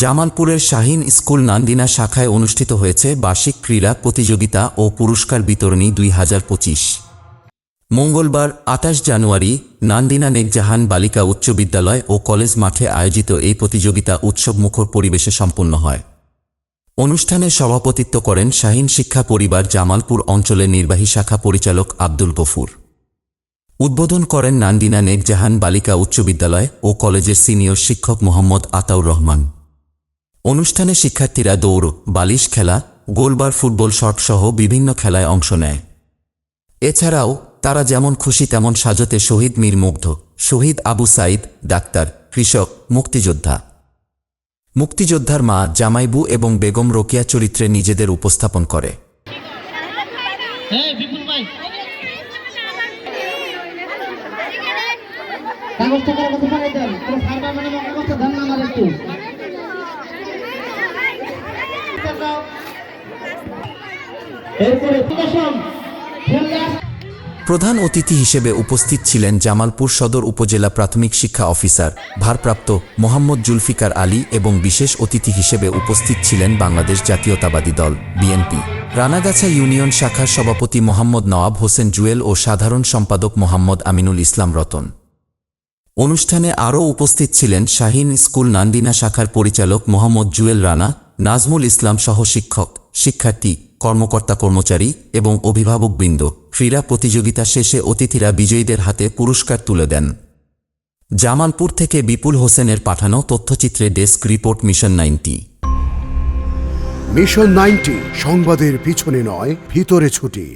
জামালপুরের শাহিন স্কুল নান্দিনা শাখায় অনুষ্ঠিত হয়েছে বার্ষিক ক্রীড়া প্রতিযোগিতা ও পুরস্কার বিতরণী দুই হাজার পঁচিশ। মঙ্গলবার আঠাশ জানুয়ারি নান্দিনা নেকজাহান বালিকা উচ্চ বিদ্যালয় ও কলেজ মাঠে আয়োজিত এই প্রতিযোগিতা উৎসবমুখর পরিবেশে সম্পন্ন হয়। অনুষ্ঠানে সভাপতিত্ব করেন শাহিন শিক্ষা পরিবার জামালপুর অঞ্চলের নির্বাহী শাখা পরিচালক আব্দুল গফুর। উদ্বোধন করেন নান্দিনা নেকজাহান বালিকা উচ্চ বিদ্যালয় ও কলেজের সিনিয়র শিক্ষক মোহাম্মদ আতাউর রহমান। অনুষ্ঠানে শিক্ষার্থীরা দৌড় বালিশ খেলা গোলবার ফুটবল শট সহ বিভিন্ন খেলায় অংশ নেয়। এছাড়াও তারা যেমন খুশি তেমন সাজতে শহীদ মীর মুগ্ধ শহীদ আবু সাইদ ডাক্তার কৃষক মুক্তিযোদ্ধা। মুক্তিযোদ্ধার মা জামাইবু এবং বেগম রোকিয়া চরিত্রে নিজেদের উপস্থাপন করে। হ্যাঁ প্রধান অতিথি হিসেবে উপস্থিত ছিলেন জামালপুর সদর উপজেলা প্রাথমিক শিক্ষা অফিসার, ভারপ্রাপ্ত মোহাম্মদ জুলফিকার আলী এবং বিশেষ অতিথি হিসেবে উপস্থিত ছিলেন বাংলাদেশ জাতীয়তাবাদী দল, বিএনপি। রানাগাছা ইউনিয়ন শাখার সভাপতি মোহাম্মদ নওয়াব হোসেন জুয়েল ও সাধারণ সম্পাদক মোহাম্মদ আমিনুল ইসলাম রতন। অনুষ্ঠানে আরও উপস্থিত ছিলেন শাহিন স্কুল নান্দিনা শাখার পরিচালক মোহাম্মদ জুয়েল রানা, নাজমুল ইসলাম সহ শিক্ষক, শিক্ষার্থী কর্মকর্তা কর্মচারী এবং অভিভাবকবৃন্দ ক্রীড়া প্রতিযোগিতা শেষে অতিথিরা বিজয়ীদের হাতে পুরস্কার তুলে দেন। জামালপুর থেকে বিপুল হোসেনের পাঠানো তথ্যচিত্রে desk report mission ninety. Mission ninety, সংবাদের পিছনে নয়, ভিতরে ছুটি।